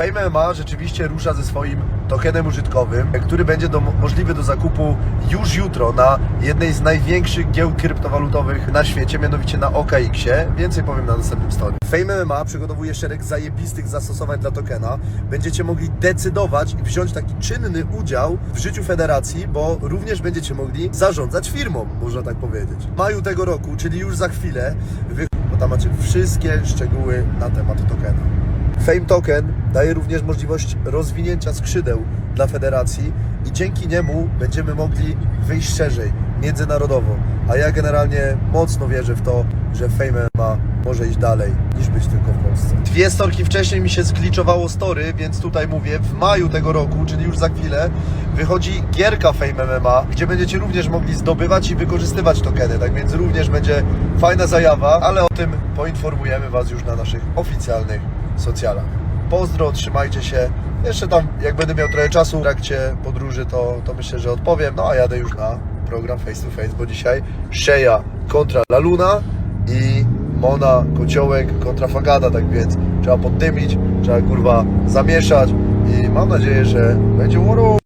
Fame MMA rzeczywiście rusza ze swoim tokenem użytkowym, który będzie do, możliwy do zakupu już jutro na jednej z największych giełd kryptowalutowych na świecie, mianowicie na OKX-ie. Więcej powiem na następnym story. Fame MMA przygotowuje szereg zajebistych zastosowań dla tokena. Będziecie mogli decydować i wziąć taki czynny udział w życiu federacji, bo również będziecie mogli zarządzać firmą, można tak powiedzieć. W maju tego roku, czyli już za chwilę, wy... bo tam macie wszystkie szczegóły na temat tokena. Fame Token daje również możliwość rozwinięcia skrzydeł dla federacji i dzięki niemu będziemy mogli wyjść szerzej, międzynarodowo. A ja generalnie mocno wierzę w to, że Fame MMA może iść dalej niż być tylko w Polsce. Dwie storki wcześniej mi się skliczowało story, więc tutaj mówię, w maju tego roku, czyli już za chwilę, wychodzi gierka Fame MMA, gdzie będziecie również mogli zdobywać i wykorzystywać tokeny, tak więc również będzie fajna zajawa, ale o tym poinformujemy Was już na naszych oficjalnych socjalach. Pozdro, trzymajcie się. Jeszcze tam, jak będę miał trochę czasu w trakcie podróży, to, to myślę, że odpowiem. No a jadę już na program Face to Face, bo dzisiaj Sheja kontra Laluna i Mona Kociołek kontra Fagada, tak więc trzeba poddymić, trzeba kurwa zamieszać i mam nadzieję, że będzie uru.